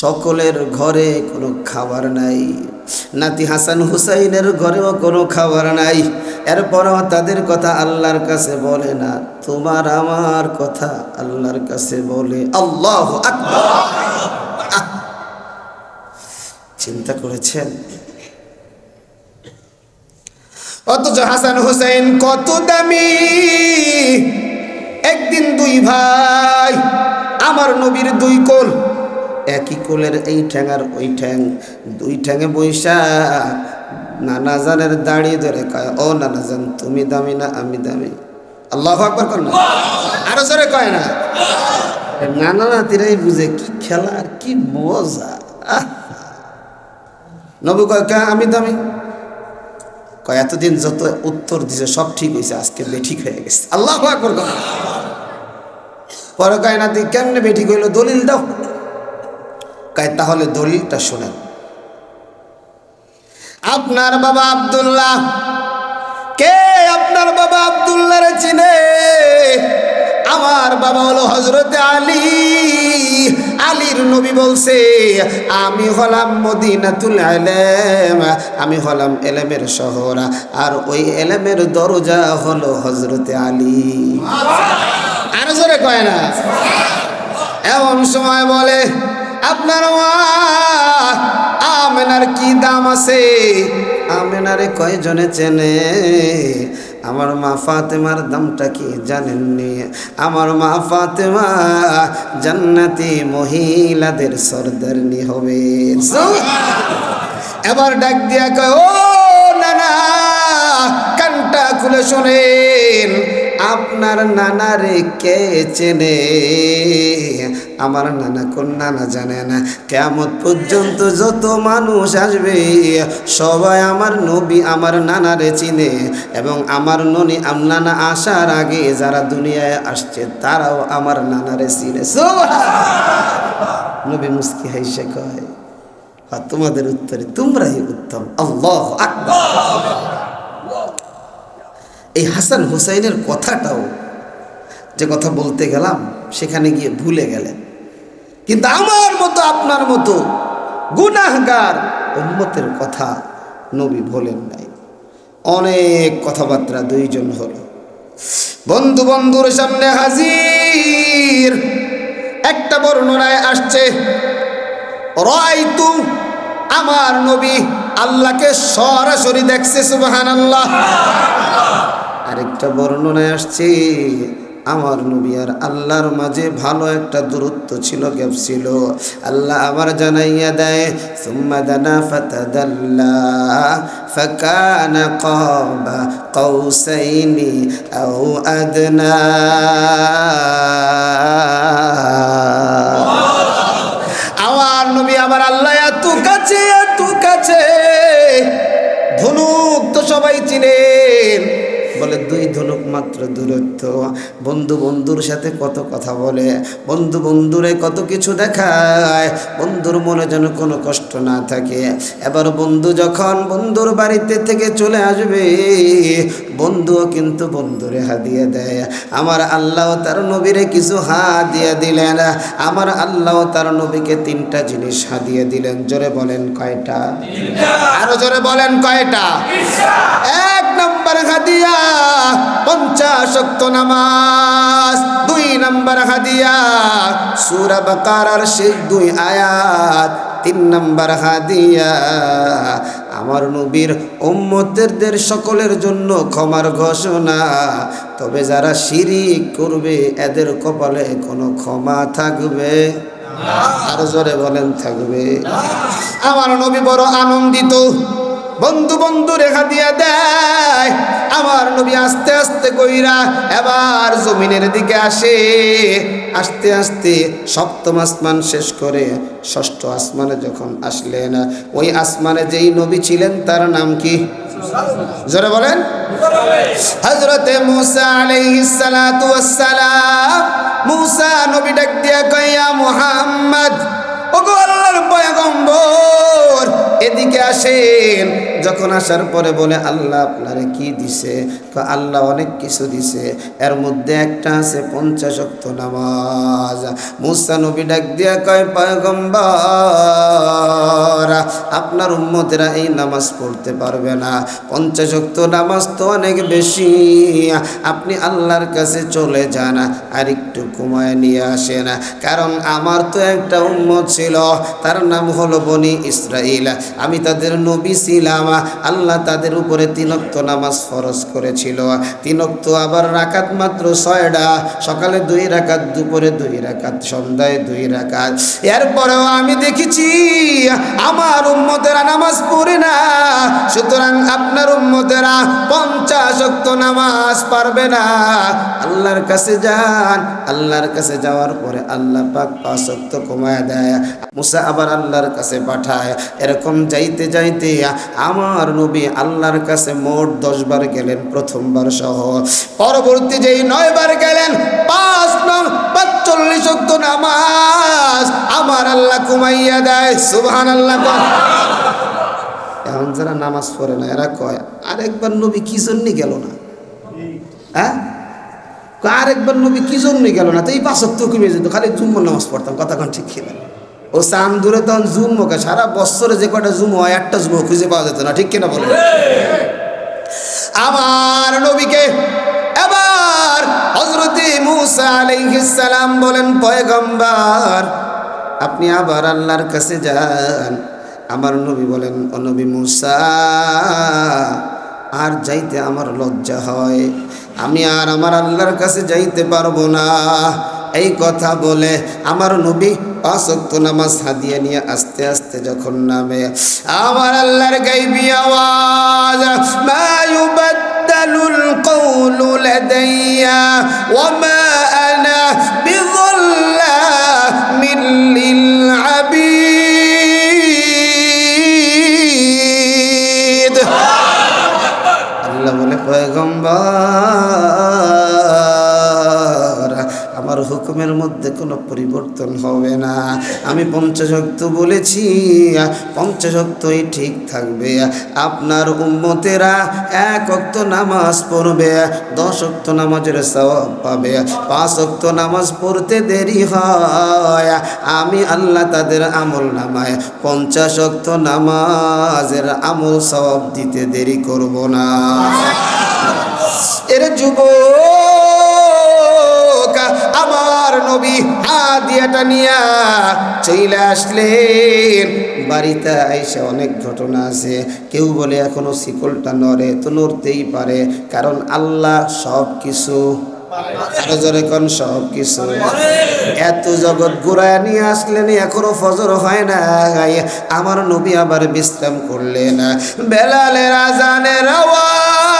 সকলের ঘরে কোনো খাবার নাই। নাতি হাসান হুসাইনের ঘরেও কোনো খাবার নাই। এরপরও তাদের কথা আল্লাহর কাছে বলে না। তোমার আমার কথা আল্লাহর কাছে বলে। আল্লাহ চিন্তা করেছেন? অথচ হাসান হুসাইন কত দামি। একদিন দুই ভাই, আমার নবীর দুই কোল। একই কোলের এই ঠ্যাং আর ওই ঠ্যাং। দুই ঠ্যাঙে বৈশা নানা জানের দাড়ি ধরে কয়, ও নানা জান, তুমি দামি না, আমি দামি। আল্লাহ আকবর কর না। আরও জোরে কয় না। নানা নাতিরাই বুঝে, কি খেলা আর কি মজা নবী কয়, কা, আমি দামি? কয়, এতদিন যত উত্তর দিছে, সব ঠিক হয়েছে আজকে বেঠিক হয়ে গেছে। আল্লাহ আকবর কর পরে কয় না তুই কেমনে বেঠিক হইল? দলিল দাও। কয় তাহলে দলিলটা শোনেন। আপনার বাবা আব্দুল্লাহ কে আপনার বাবা আব্দুল্লাহ চিনে? আমার বাবা হলো হজরতে আলী। আলীর নবী বলছে আমি হলাম মদিনাতুল আলেম আমি হলাম এলেমের শহর আর ওই এলেমের দরজা হলো হজরতে আলী। আর জোরে কয় না। এমন সময় বলে আপনার আমেনার কি দাম আছে? আমেনারে কয়জনে চেনে? আমার মা ফাতেমার দামটা কি জানেননি? আমার মা ফাতেমা জান্নাতি মহিলাদের সর্দারনি হবে। এবার ডাক দিয়া কয়, ও নানা, কানটা খুলে শোনেন। আপনার নানারে কে চেনে? আমার নানা কোন নানা জানে না। কেমন পর্যন্ত যত মানুষ আসবে, সবাই আমার নবী, আমার নানারে চিনে। এবং আমার ননি নানা আসার আগে যারা দুনিয়ায় আসছে, তারাও আমার নানারে চিনে। নবী মুস্কি হাইসে কয় আর তোমাদের উত্তরে তোমরাই উত্তম। আল্লাহ আকবার। এই হাসান হুসাইনের কথাটাও যে কথা বলতে গেলাম, সেখানে গিয়ে ভুলে গেলেন। কিন্তু আমার মতো, আপনার মতো গুনাহগার উম্মতের কথা নবী বলেন নাই। অনেক কথাবার্তা দুইজন হলো। বন্ধু বন্ধুর সামনে হাজির, একটা বর্ণনায় আসছে রয়তু আমার নবী আল্লাহকে সরাসরি দেখছে সুবাহান আল্লাহ আরেকটা বর্ণনায় আসছে, আমার নবী আর আল্লাহর মাঝে ভালো একটা দূরত্ব ছিল, গ্যাপ ছিল। আল্লাহ আবার জানাইয়া দেয়, সুম্মা দানা ফাতাদাল্লা ফাকানা কাবা কৌসাইনি আও আদনা। আমার নবী আবার আল্লাহ, এত কাছে এত কাছে, ধনুক তো সবাই চিনেন বলে দুই ধনুক মাত্র দূরত্ব। বন্ধু বন্ধুর সাথে কত কথা বলে বন্ধু বন্ধুরে কত কিছু দেখায় বন্ধুর মনে যেন কোনো কষ্ট না থাকে। এবার বন্ধু যখন বন্ধুর বাড়িতে থেকে চলে আসবে বন্ধুও কিন্তু বন্ধুরে হাদিয়ে দেয় আমার আল্লাহ তার নবীরে কিছু হাদিয়ে দিলেন। আমার আল্লাহ তার নবীকে তিনটা জিনিস হাদিয়ে দিলেন। জোরে বলেন কয়টা? আরও জোরে বলেন কয়টা? পঞ্চাশ নামাজ। দুই নম্বর হাদিয়া, সূরা বাকারার শেষ দুই আয়াত। তিন নম্বর হাদিয়া, আমার নবীর উম্মতেরদের সকলের জন্য ক্ষমার ঘোষণা। তবে যারা শিরিক করবে, এদের কপালে কোনো ক্ষমা থাকবে। আর জোরে বলেন, থাকবে। আমার নবী বড় আনন্দিত। বন্ধু বন্ধু রেখা দিয়া দেয়। আমার নবী আস্তে আস্তে কইরা এবার জমিনের দিকে আসে। আস্তে আস্তে সপ্তম আসমান শেষ করে ষষ্ঠ আসমানে যখন আসলেন, ওই আসমানে যেই নবী ছিলেন তার নাম কি? জোরে বলেন। হজরতে নবী ডাক দিয়া কইয়া, মুহাম্মদ, ওগো আল্লাহর এদিকে আসেন, যখন আসার পরে বলে, আল্লাহ আপনারে কি দিছে? আল্লাহ অনেক কিছু দিছে। এর মধ্যে একটা আছে পঞ্চাশ অক্ত নামাজ। মুসা ডাক দিয়া কয়, পয়গম্বর, আপনার উম্মতেরা এই নামাজ পড়তে পারবে না। পঞ্চাশ অক্ত নামাজ তো অনেক বেশি। আপনি আল্লাহর কাছে চলে যান আর একটু কমায় নিয়ে আসেন। কারণ আমার তো একটা উম্মত ছিল, তার নাম হলো বনি ইসরাইল আমি তাদের নবী ছিলাম। আল্লাহ তাদের উপরে তিনক্ত নামাজ ফরজ করেছিল। তিনক্ত আবার রাকাত মাত্র ছয়টা। সকালে দুই রাকাত, দুপুরে দুই রাকাত, সন্ধ্যায় দুই রাকাত। এরপরেও আমি দেখেছি, আমার উম্মতেরা নামাজ পড়ে না। সুতরাং আপনার উম্মতেরা পঞ্চাশ অক্ত নামাজ পারবে না। আল্লাহর কাছে যান। আল্লাহর কাছে যাওয়ার পরে আল্লাহ পাক পাঁচ অক্ত কমায় দেয়। মুসা আবার আল্লাহর কাছে পাঠায়। এরকম যাইতে যাইতে আমার নবী আল্লাহর কাছে মোট দশবার গেলেন প্রথমবার সহ। পরবর্তী যেই নয়বার গেলেন, পাঁচ নং পাঁচচল্লিশ অক্ত নামাজ আমার আল্লাহ কুমাইয়া দেয় সুবহান আল্লাহ এখন যারা নামাজ পড়ে না, এরা কয়, আরেকবার নবী কি জন্য গেল না? হ্যাঁ? আরেকবার নবী কি জন্য গেল না? তো এই তো কমে যেত, খালি জুম্ম নামাজ পড়তাম, কথা ঠিক খেলেন ও চান দূরে তখন জুম ওকে সারা বছরে যে কয়টা জুম হয়, একটা জুম খুঁজে পাওয়া যেত না, ঠিক কিনা বলে আমার নবীকে এবার হজরতে মুসা সালাম বলেন, পয়গম্বর, আপনি আবার আল্লাহর কাছে যান। আমার নবী বলেন, ও নবী মুসা, আর যাইতে আমার লজ্জা হয়। আমি আর আমার আল্লাহর কাছে যাইতে পারব না। এই কথা বলে আমার নবী পাঁচক্ত নামাজ হাদিয়ে নিয়ে আস্তে আস্তে যখন নামে, আমার আল্লাহর গাইবি আওয়াজ, মা ইউবাদদালুল কওলু লাদাইয়া ওয়া মা হুকুমের মধ্যে কোনো পরিবর্তন হবে না। আমি পঞ্চশক্ত বলেছি, পঞ্চশক্তই ঠিক থাকবে। আপনার উম্মতেরা এক অক্ত নামাজ পড়বে, দশ অক্ত নামাজের সওয়াব পাবে। পাঁচ অক্ত নামাজ পড়তে দেরি হয়। আমি আল্লাহ তাদের আমল নামায় পঞ্চাশ অক্ত নামাজের আমল সওয়াব দিতে দেরি করব না। এর যুবক! নবী হাদিয়াটা নিয়া চইলে আসলেন। বাড়িতে আইসা অনেক ঘটনা আছে। কেউ বলে এখনও শিকলটা নড়ে, তো নড়তেই পারে, কারণ আল্লাহ সব কিছু সব কিছু এত জগৎ ঘুরায় নিয়ে আসলেন, এখনও ফজর হয় না আমার নবী আবার বিশ্রাম করলেন। বেলালের আজানের আওয়াজ।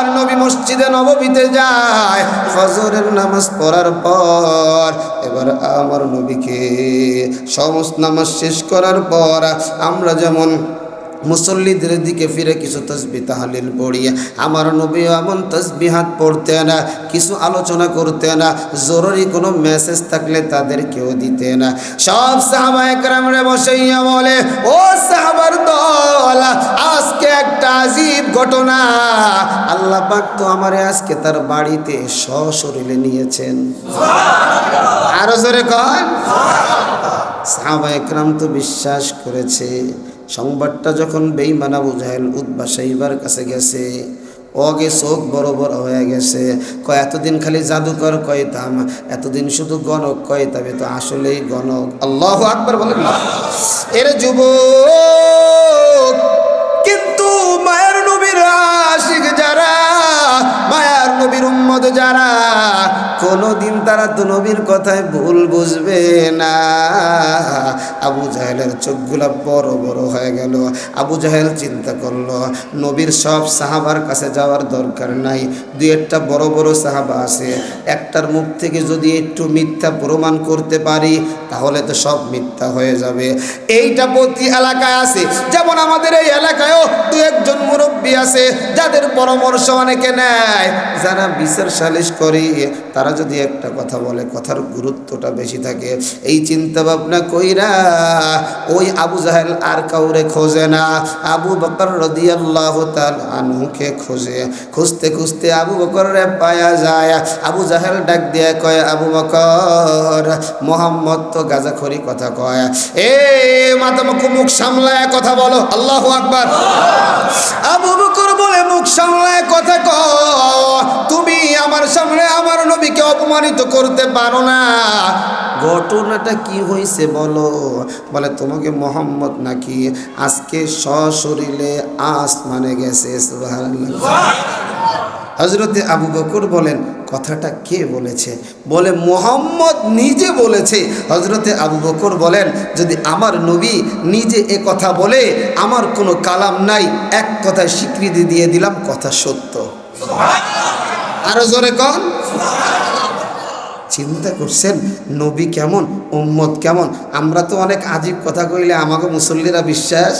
আমার নবী মসজিদে নববীতে যায়, ফজরের নামাজ পড়ার পর এবার আমার নবীকে সমস্ত নামাজ শেষ করার পর আমরা যেমন মুসল্লিদের দিকে ফিরে কিছু তসবি তাহালিল পড়ি আমার নবী এমন তসবিহাত পড়তেন না, কিছু আলোচনা করতেন না, জরুরি কোনো মেসেজ থাকলে তাদের তাদেরকেও দিতেন না। সব সাহাবা একরামরে বসাইয়া বলে, ও সাহাবার দল, আজকে একটা আজীব ঘটনা। আল্লাহ পাক তো আমারে আজকে তার বাড়িতে সশরীরে নিয়েছেন। আরও জোরে কয় সাহাবা একরাম তো বিশ্বাস করেছে। সংবাদটা যখন বেইমানা বুঝাইল উদ্বা সাহিবার কাছে গেছে। অগে চোখ বড় বড় হয়ে গেছে। কয়, এতদিন খালি জাদুকর কয়তাম এতদিন শুধু গণক কয়তাম তো আসলেই গণক। আল্লাহ আকবার বলেন। এর যুব কিন্তু মায়ের আশিক, যারা মায়ার নবীর উম্মত, যারা কোনোদিন তারা তো নবীর কথায় ভুল বুঝবে না। আবু জাহেলের চোখগুলা বড় বড় হয়ে গেল। আবু জাহেল চিন্তা করল, নবীর সব সাহাবার কাছে যাওয়ার দরকার নাই। দুই একটা বড় বড় সাহাবা আছে। একটার মুখ থেকে যদি একটু মিথ্যা প্রমাণ করতে পারি, তাহলে তো সব মিথ্যা হয়ে যাবে। এইটা প্রতি এলাকায় আছে। যেমন আমাদের এই এলাকায়ও দু একজন মুরব্বী আছে। যাদের পরামর্শ অনেকে নেয়, যারা বিচার সালিশ করে, তারা যদি একটা কথা বলে, কথার গুরুত্বটা বেশি থাকে, এই চিন্তা ভাবনা কইরা ওই আবু জাহেল আর কাউরে খোঁজে না। আবু বকর রদিয়াল্লাহ তাল আনুকে খোঁজে। খুঁজতে খুঁজতে আবু বকর পায়া যায়। আবু জাহেল ডাক দিয়ে কয়, আবু বকর, মোহাম্মদ তো গাজাখড়ি কথা কয়। এ মাথা মুখ মুখ সামলায় কথা বলো, আল্লাহ আকবার। আবু বকর বলে মুখ সামলায় কথা ক তুমি আমার সামনে আমার নবীকে অপমানিত করতে পারো না। ঘটনাটা কি হয়েছে বলো? বলে, তোমাকে মোহাম্মদ নাকি আজকে সশরীরে আসমানে গেছে হজরতে আবু বকর বলেন কথাটা কে বলেছে? বলে মোহাম্মদ নিজে বলেছে। হজরতে আবু বকর বলেন যদি আমার নবী নিজে এ কথা বলে আমার কোনো কালাম নাই। এক কথায় স্বীকৃতি দিয়ে দিলাম কথা সত্য। আরও জোরে কন। চিন্তা করছেন নবী কেমন উম্মত কেমন? আমরা তো অনেক আজীব কথা কইলে আমাকে মুসল্লিরা বিশ্বাস।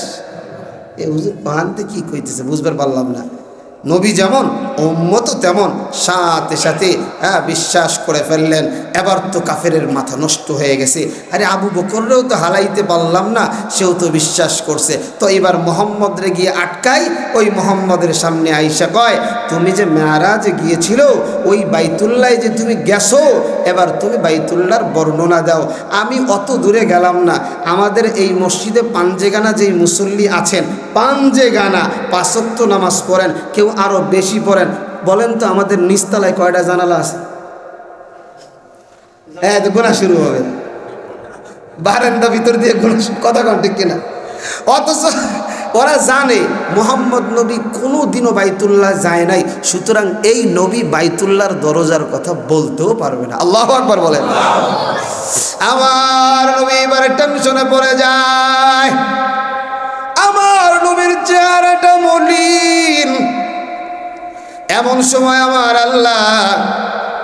এ হুজুর পাহানতে কি কইতেছে বুঝবার পারলাম না। নবী যেমন, উম্মত তেমন সাথে সাথে হ্যাঁ বিশ্বাস করে ফেললেন। এবার তো কাফেরের মাথা নষ্ট হয়ে গেছে। আরে আবু বকররেও তো হালাইতে পারলাম না, সেও তো বিশ্বাস করছে। তো এবার মোহাম্মদরে গিয়ে আটকাই, ওই মোহাম্মদের সামনে আইসা কয়, তুমি যে মেয়ারাজে গিয়েছিল, ওই বাইতুল্লায় যে তুমি গেছো, এবার তুমি বাইতুল্লার বর্ণনা দাও। আমি অত দূরে গেলাম না। আমাদের এই মসজিদে পাঞ্জেগানা যেই মুসল্লি আছেন, পাঞ্জেগানা পাঁচক্ত নামাজ পড়েন, কেউ আরও বেশি পড়েন। বলেন তো আমাদের নিস্তালায় কয়টা জানালা আছে? হ্যাঁ গোনা শুরু হবে। বারান্দা ভিতর দিয়ে গোনা কথা কন ঠিক কিনা? অথচ ওরা জানে, মোহাম্মদ নবী কোনো দিনও বাইতুল্লাহ যায় নাই। সুতরাং এই নবী বাইতুল্লাহর দরজার কথা বলতেও পারবে না। আল্লাহ আকবার বলেন। আমার নবী এবারে টেনশনে পড়ে যায়। আমার নবীর চেহারাটা মলিন। এমন সময় আমার আল্লাহ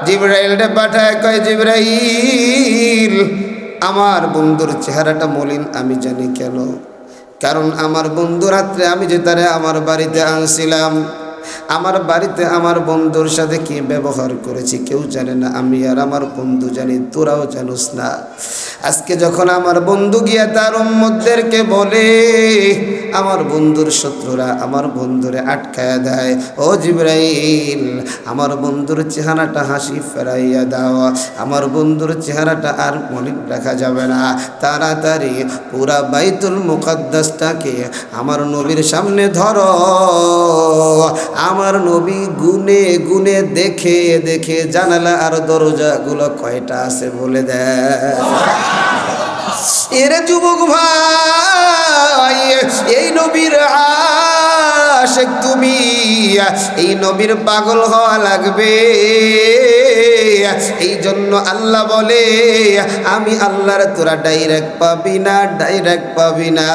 জিব্রাইলটা পাঠায়, কয় জিব্রাইল, আমার বন্ধুর চেহারাটা মলিন, আমি জানি কেন? কারণ আমার বন্ধু রাত্রে আমি যে তারে আমার বাড়িতে আনছিলাম আমার বাড়িতে আমার বন্ধুর সাথে কি ব্যবহার করেছি কেউ জানে না, আমি আর আমার বন্ধু জানি, তোরাও জানোস না। আজকে যখন আমার বন্ধু গিয়া তার উম্মতদেরকে বলে, আমার বন্ধুর শত্রুরা আমার বন্ধুরে আটকায়া দেয়, ও জিব্রাইল, আমার বন্ধুর চেহারাটা হাসি ফেরাইয়া দাও, আমার বন্ধুর চেহারাটা আর মলিন রাখা যাবে না। তাড়াতাড়ি পুরা বাইতুল মুকাদ্দাসটাকে আমার নবীর সামনে ধরো আমার নবী গুনে গুনে দেখে দেখে জানালা আর দরজাগুলো কয়টা আছে বলে দেয় এরে যুবক ভাই, এই নবীর আশেক তুমি, এই নবীর পাগল হওয়া লাগবে। এই জন্য আল্লাহ বলে, আমি আল্লাহর তোরা ডাইরেক্ট পাবি না ডাইরেক্ট পাবি না।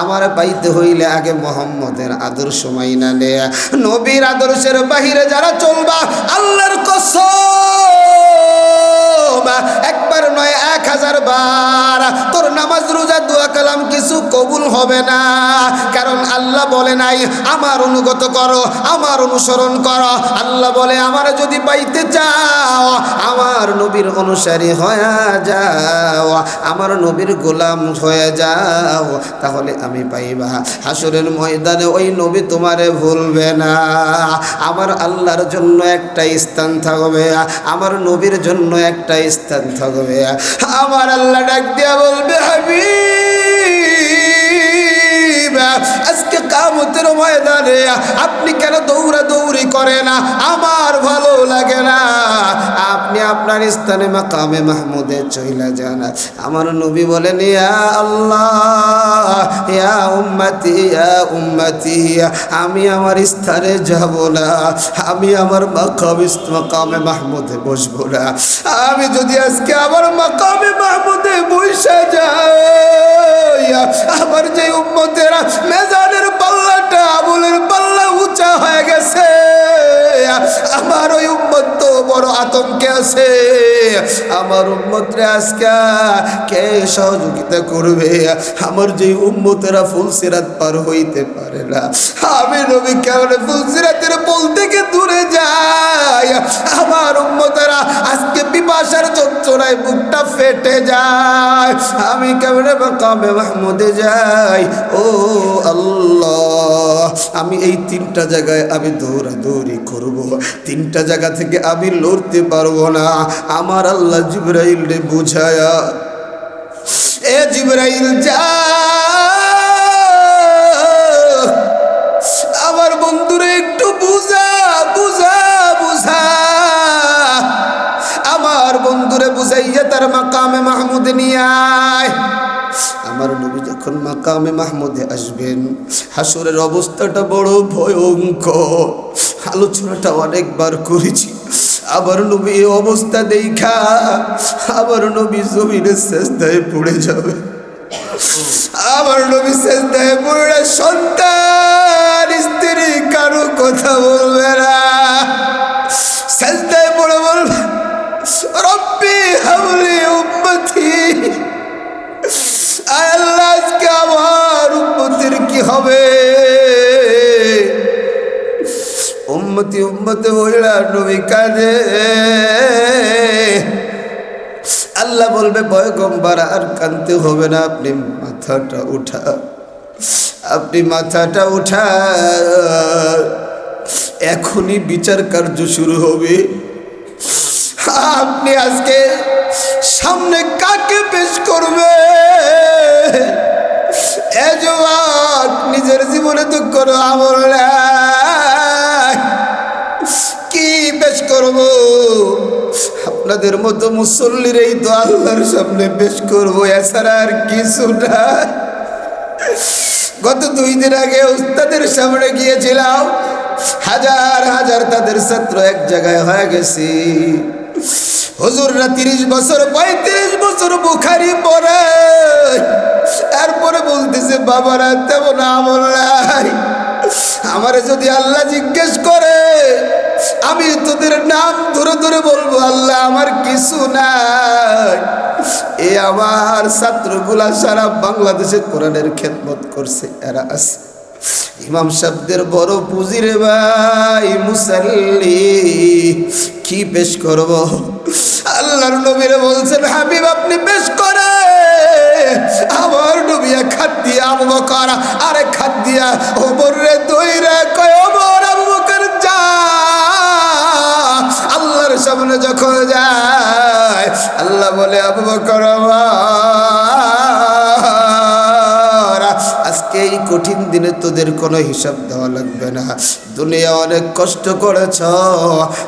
আমার পাইতে হইলে আগে মোহাম্মদের আদর্শ মাইনা নে। নবীর আদর্শের বাহিরে যারা চলবা, আল্লাহর কসম। একবার নয়, এক হাজার বার। তোর নামাজ রোজা দোয়া কালাম কিছু কবুল হবে না। কারণ আল্লাহ বলে নাই, আমার অনুগত করো, আমার অনুসরণ করো। আল্লাহ বলে, আমার যদি পাইতে চাও, আমার নবীর অনুসারী হয়ে যাও, আমার নবীর গোলাম হয়ে যাও, তাহলে আমি পাইবা। হাসরের ময়দানে ওই নবী তোমারে ভুলবে না। আমার আল্লাহর জন্য একটা স্থান থাকবে, আমার নবীর জন্য একটা স্থান থাকবে আমার আল্লাহ ডাক দিয়া বলবে আজকে কামতের ময়দানে আপনি কেন দৌড়া দৌড়ি করে না? আমার ভালো লাগে না। আপনি আপনার স্থানে মাকামে মাহমুদে চইলা যান। আমার নবী বলেন, ইয়া আল্লাহ, ইয়া উম্মতি ইয়া উম্মতি, আমি আমার স্থানে যাব না। আমি আমার মাকাম, মাকামে মাহমুদে বসবো না। আমি যদি আজকে আমার মাকামে মাহমুদে বসে যাই, আমার যে উম্মতেরা মেজানের পাল্লাটা আবুলের পাল্লা উঁচা হয়ে গেছে। আমার ওই উম্মত তো বড় আতঙ্কে আছে। আমার উম্মতরে আজকে কে সহযোগিতা করবে? আমার যে উম্মতেরা ফুলসিরাত পার হইতে পারে না। আমি নবী কেমন ফুলসিরাতের পোল থেকে দূরে যাই? আমার উম্মতেরা আজকে পিপাসার যন্ত্রণায় বুকটা ফেটে যায়। আমি কেমন মাকামে মাহমুদে যাই? ও আল্লাহ আমি এই তিনটা জায়গায় আমি দৌড়াদৌড়ি করব। তিনটা জায়গা থেকে আমি লড়তে পারব না। আমার আল্লাহ জিব্রাইল রে বুঝায়া, এ জিব্রাইল যা। আমার বন্ধুরে একটু বুঝা বুঝা বুঝা। আমার বন্ধুরে বুঝাইয়া তার মাকামে মাহমুদ নিয়ে আয়। আমার নবী যখন মাকামে মাহমুদে আসবেন, হাসরের অবস্থাটা বড় ভয়ঙ্কর। আলোচনাটা অনেকবার করেছি। আবার নবী অবস্থা দেখা আবার নবী জমিনের শেষদায় পড়ে যাবে। আমার নবী শেষদায় পড়ে সন্তান, স্ত্রী কারও কথা বলবে না। হবে। উম্মতি উম্মতি হইলা নবী কাঁদে। আল্লাহ বলবে, পয়গম্বর, আর কানতে হবে না, আপনি মাথাটা উঠা আপনি মাথাটা উঠা এখনই বিচার কার্য শুরু হবে। আপনি আজকে সামনে কাকে পেশ করবে নিজের জীবনে কোনো আমল। কি পেশ করব? আপনাদের মতো মুসল্লির এই তো আল্লাহর সামনে পেশ করব, এছাড়া আর কিছু না। গত দুই দিন আগে উস্তাদের সামনে গিয়েছিলাম। হাজার হাজার তাদের ছাত্র এক জায়গায় হয়ে গেছি। হুজুররা তিরিশ বছর, পঁয়ত্রিশ বছর বুখারি পরে এরপরে বলতেছে, বাবারা, তেমন আমল নাই। আমারে যদি আল্লাহ জিজ্ঞেস করে, আমি তোদের নাম ধরে ধরে বলব, আল্লাহ আমার কিছু নাই। এ আমার ছাত্রগুলা সারা বাংলাদেশে কোরআনের খেদমত করছে, এরা আছে। ইমাম সাহেবদের বড় পুঁজি রে ভাই, মুসাল্লি, কি পেশ করব? আল্লাহর নবীরে বলছেন, হাবিব, আপনি বেশ করে। আমার ডুবিয়া খাত দিয়া আবু বকর আরে খাত দিয়া ওবর রে দইরা কয় ওবর আবু বকর, যা। আল্লাহর সামনে যখন যায়, আল্লাহ বলে, আবু বকর, আমার কঠিন দিনে তোদের কোনো হিসাব দেওয়া লাগবে না। দুনিয়া অনেক কষ্ট করেছ,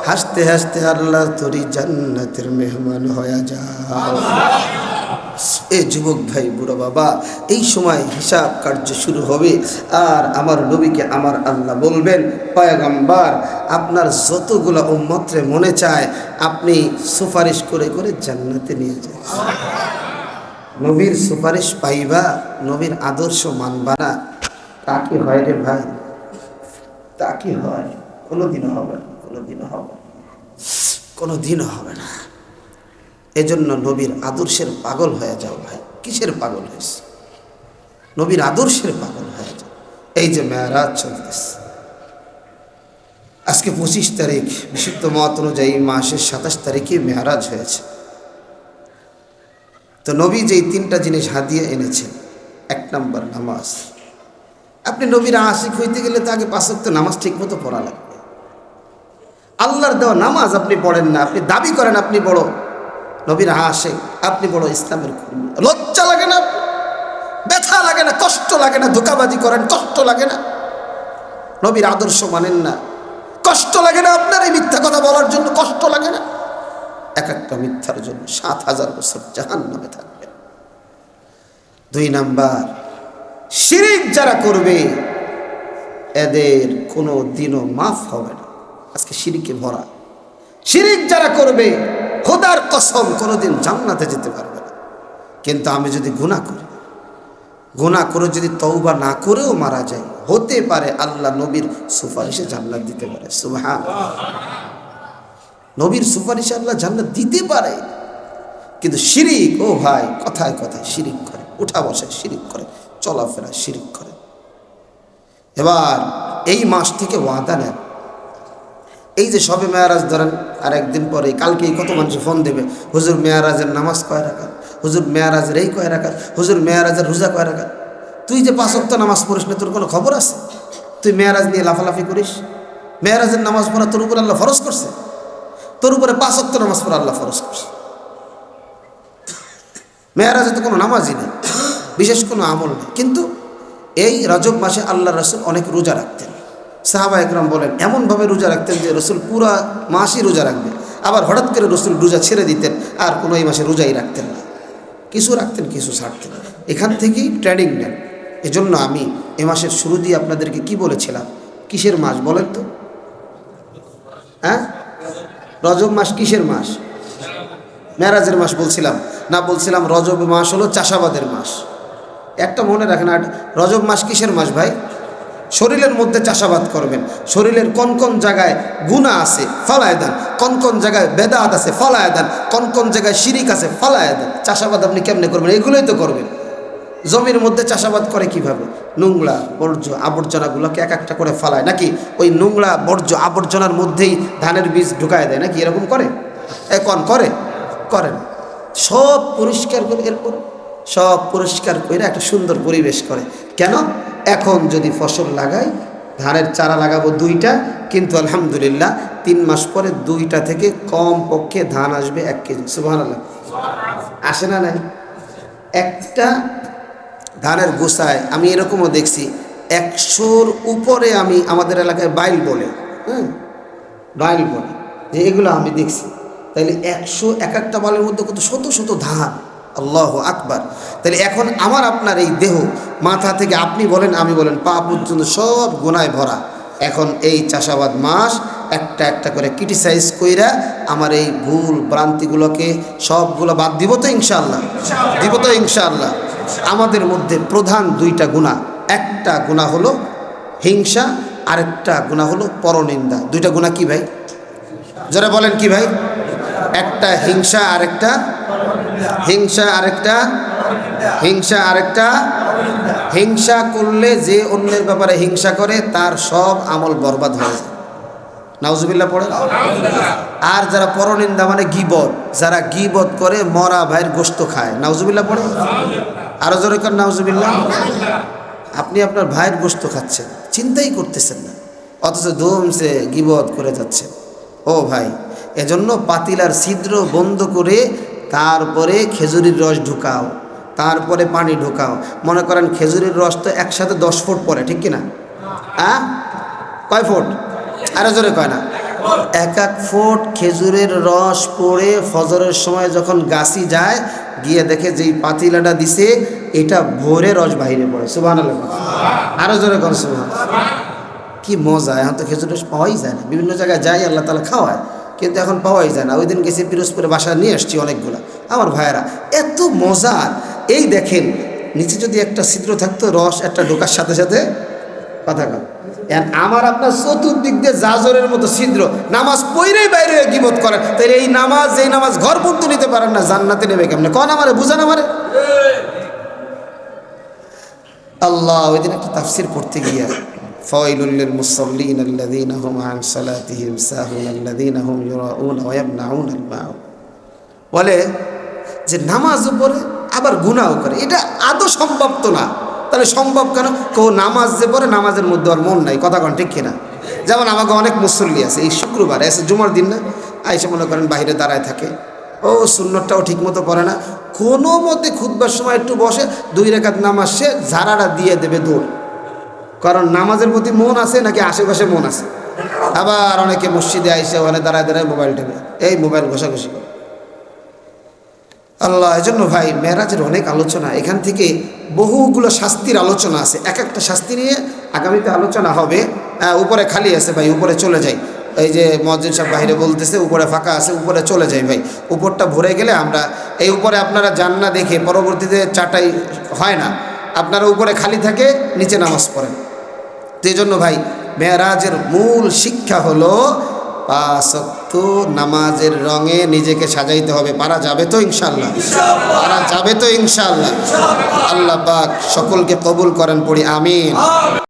হাসতে হাসতে আল্লাহ তোরই জান্নাতের মেহমান হয়ে যা। এ যুবক ভাই, বুড়ো বাবা, এই সময় হিসাব কার্য শুরু হবে আর আমার নবীকে আমার আল্লাহ বলবেন, পয়গম্বার, আপনার যতগুলো উম্মত্রে মনে চায়, আপনি সুপারিশ করে করে জান্নাতে নিয়ে যান। নবীর সুপারিশ পাইবা, নবীর আদর্শ মানবা না। তা কি হয় রে ভাই তা কি হয়। কোনোদিনও হবে না, কোনোদিনও হবে কোনোদিনও হবে না। এজন্য নবীর আদর্শের পাগল হয়ে যাও ভাই। কিসের পাগল হয়েছে? নবীর আদর্শের পাগল হয়ে যাও। এই যে মেয়ারাজ চলতেছে। আজকে পঁচিশ তারিখ বিশুদ্ধ মত অনুযায়ী মাসের সাতাশ তারিখে মেয়ারাজ হয়েছে। তো নবী যেই তিনটা জিনিস হাতিয়ে এনেছেন, এক নম্বর নামাজ। আপনি নবীর আশিক হইতে গেলে তো আগে পাঁচক্ত নামাজ ঠিক মতো পড়া লাগবে। আল্লাহর দেওয়া নামাজ আপনি পড়েন না, আপনি দাবি করেন আপনি বড়। নবীর আশেক, আপনি বড় ইসলামের কর্মী। লজ্জা লাগে না, ব্যথা লাগে না, কষ্ট লাগে না, ধোকাবাজি করেন, কষ্ট লাগে না। নবীর আদর্শ মানেন না। কষ্ট লাগে না আপনার এই মিথ্যা কথা বলার জন্য, কষ্ট লাগে না। এক একটা মিথ্যার জন্য সাত হাজার বছর জাহান নামে থাকবে দুই নাম্বার শিরিক যারা করবে, এদের কোনো দিনও মাফ হবে না। আজকে শিরিকে ভরা। শিরিক যারা করবে, খোদার কসম কোনোদিন জান্নাতে যেতে পারবে না। কিন্তু আমি যদি গুণা করি গুণা করে যদি তৌবা না করেও মারা যায় হতে পারে আল্লাহ নবীর সুপারিশে জান্নাত দিতে পারে। সুবহান নবীর সুপারিশে আল্লাহ জান্নাত দিতে পারে। কিন্তু শিরিক, ও ভাই, কথায় কথায় শিরিক করে, উঠা বসে শিরিক করে। চলাফেরা, শিরিক করে। এবার এই মাস থেকে ওয়াদা নেন। এই যে সবে মেয়ারাজ ধরেন আর একদিন পরে কালকেই কত মানুষ ফোন দেবে, হুজুর মেয়ারাজের নামাজ কয় রাখা হুজুর মেয়ারাজের এই কয় রাখা হুজুর মেয়ারাজের রোজা কয় রাখা তুই যে পাঁচক্ত নামাজ পড়িস না, তোর কোনো খবর আছে? তুই মেয়ারাজ নিয়ে লাফালাফি করিস? মেয়ারাজের নামাজ পড়া তোর উপর আল্লাহ ফরজ করছে? তোর উপরে পাঁচক্ত নামাজ পড়া আল্লাহ ফরজ করছে। মেয়ারাজে তো কোনো নামাজই নেই। বিশেষ কোনো আমল নেই কিন্তু এই রজব মাসে আল্লাহ রসুল অনেক রোজা রাখতেন। সাহাবা একরাম বলেন, এমনভাবে রোজা রাখতেন যে রসুল পুরা মাসই রোজা রাখবে আবার হঠাৎ করে রসুল রোজা ছেড়ে দিতেন, আর কোনো এই মাসে রোজাই রাখতেন না। কিছু রাখতেন, কিছু ছাড়তেন। এখান থেকেই ট্রেনিং নেন। এজন্য আমি এ মাসের শুরু দিয়ে আপনাদেরকে কি বলেছিলাম? কিসের মাস বলেন তো? হ্যাঁ? রজব মাস কিসের মাস? মেরাজের মাস বলছিলাম। না, বলছিলাম রজব মাস হলো চাষাবাদের মাস। একটা মনে রাখেন, আর রজব মাস কিসের মাস ভাই? শরীরের মধ্যে চাষাবাদ করবেন। শরীরের কোন কোন জায়গায় গুণা আছে, ফালায় দেন। কোন কোন জায়গায় বেদাত আছে, ফালায় দেন। কোন কোন জায়গায় শিরিক আছে, ফালায় দেন। চাষাবাদ আপনি কেমনে করবেন? এগুলোই তো করবেন। জমির মধ্যে চাষাবাদ করে কীভাবে? নোংরা, বর্জ্য আবর্জনাগুলোকে এক একটা করে ফালায়? নাকি ওই নোংরা, বর্জ্য, আবর্জনার মধ্যেই ধানের বীজ ঢুকায় দেয়? নাকি এরকম করে? এখন করে? করেন। সব পরিষ্কার করে এরপর সব পরিষ্কার করে একটা সুন্দর পরিবেশ করে। কেন? এখন যদি ফসল লাগাই, ধানের চারা লাগাবো দুইটা, কিন্তু আলহামদুলিল্লাহ তিন মাস পরে দুইটা থেকে কম পক্ষে ধান আসবে এক কেজি। সুবাহ আসে না নাই? একটা ধানের গোসায় আমি এরকমও দেখছি, একশোর উপরে আমি আমাদের এলাকায় বাইল বলে হ্যাঁ? বাইল বলে। যে এগুলো আমি দেখছি। তাইলে একশো এক একটা বালের মধ্যে কত শত শত ধান? আল্লাহ আকবার। তাহলে এখন আমার আপনার এই দেহ, মাথা থেকে আপনি বলেন, আমি বলেন, পা পর্যন্ত সব গোনায় ভরা। এখন এই চাষাবাদ মাস, একটা একটা করে ক্রিটিসাইজ কইরা আমার এই ভুল ভ্রান্তিগুলোকে সবগুলো বাদ দিব তো ইনশাআল্লাহ? দিব তো ইনশাআল্লাহ। আমাদের মধ্যে প্রধান দুইটা গুণা একটা গুণা হলো হিংসা, আরেকটা গুণা হলো পরনিন্দা। দুইটা গুণা কি ভাই? যারা বলেন কি ভাই? একটা হিংসা, আরেকটা হিংসা আরেকটা হিংসা আরেকটা। হিংসা করলে যে অন্যের ব্যাপারে হিংসা করে, তার সব আমল বরবাদ হয়ে যায়। নাউজুবিল্লাহ পড়ে আর যারা পরনিন্দা মানে গিবত, যারা গিবত করে মরা ভাইয়ের গোস্ত খায়। নাউজুবিল্লাহ পড়ে আরও জোরে কর, নাউজুবিল্লাহ। আপনি আপনার ভাইয়ের গোস্ত খাচ্ছেন, চিন্তাই করতেছেন না। অথচ ধুমসে গিবত করে যাচ্ছেন ও ভাই, এজন্য পাতিলার ছিদ্র বন্ধ করে তারপরে খেজুরির রস ঢুকাও, তারপরে পানি ঢুকাও। মনে করেন খেজুরির রস তো একসাথে দশ ফুট পরে ঠিক কিনা? হ্যাঁ? কয় ফুট? আরও জোরে কয় না। এক এক ফুট খেজুরের রস পড়ে ফজরের সময় যখন গাছি যায়, গিয়ে দেখে যেই পাতিলাটা দিছে, এটা ভোরে রস বাইরে পড়ে। সুবাহ আরও জোরে কর সুবাহ কি মজা, এখন তো খেজুর রস পাওয়াই যায় না। বিভিন্ন জায়গায় যাই আল্লাহ তালা খাওয়ায়। কিন্তু এখন পাওয়াই যায় না। ওই দিন গেছি পিরোজপুরে বাসা নিয়ে আসছি অনেকগুলো। আমার ভাইয়েরা এত মজার। এই দেখেন নিচে যদি একটা ছিদ্র থাকতো রস একটা ঢোকার সাথে সাথে কথা কন আমার আপনার চতুর্দিক দিয়ে জাজরের মতো ছিদ্র। নামাজ পইরেই বাইরে গিবত করেন। তাহলে এই নামাজ এই নামাজ ঘর পর্যন্ত নিতে পারেন না জান্নাতে নেবে কেমনে? কন আমারে বুঝান আমারে? আল্লাহ ওই দিন একটা তাফসির পড়তে গিয়া ফাওয়াইলুল মুসাল্লিন আল্লাযীনা হুম আন সালাতিহিম সাহুন আল্লাযীনা হুম ইউরাউন ওয়া ইয়ামনাউন বলে যে নামাজ পড়ে আবার গুনাহও করে। এটা আদৌ সম্ভব তো না। তাহলে সম্ভব কেন? কেউ নামাজ যে পড়ে, নামাজের মধ্যে আর মন নাই। কথা কন ঠিক কিনা? যেমন আমাকে অনেক মুসল্লি আছে, এই শুক্রবার এসে জুমার দিন না? আইসে মনে করেন বাইরে দাঁড়ায় থাকে। ও সুন্নরটাও ঠিক মতো পড়ে না। কোনো মতে খুদবার সময় একটু বসে, দুই রেখাত নামাজ সে ঝাড়াটা দিয়ে দেবে দৌড়। কারণ নামাজের প্রতি মন আছে নাকি আশেপাশে মন আছে? আবার অনেকে মসজিদে আইসে ওখানে দাঁড়ায় দাঁড়ায় মোবাইল টেপে। এই মোবাইল ঘষাঘষি করে। আল্লাহ এজন্য ভাই মেয়েরাজের অনেক আলোচনা। এখান থেকে বহুগুলো শাস্তির আলোচনা আছে। এক একটা শাস্তি নিয়ে আগামীতে আলোচনা হবে। আহ, উপরে খালি আছে ভাই উপরে চলে যাই। এই যে মসজিদ সাহেব বাইরে বলতেছে উপরে ফাঁকা আছে উপরে চলে যাই ভাই। উপরটা ভরে গেলে আমরা এই উপরে আপনারা যান না দেখে পরবর্তীতে চাটাই হয় না। আপনারা উপরে খালি থাকে নিচে নামাজ পড়েন। তো জন্য ভাই মেয়েরাজের মূল শিক্ষা হলো পাঁচক্ত নামাজের রঙে নিজেকে সাজাইতে হবে। পারা যাবে তো ইনশাল্লাহ পারা যাবে তো ইনশাল্লাহ আল্লাহ পাক সকলকে কবুল করেন পড়ি আমিন।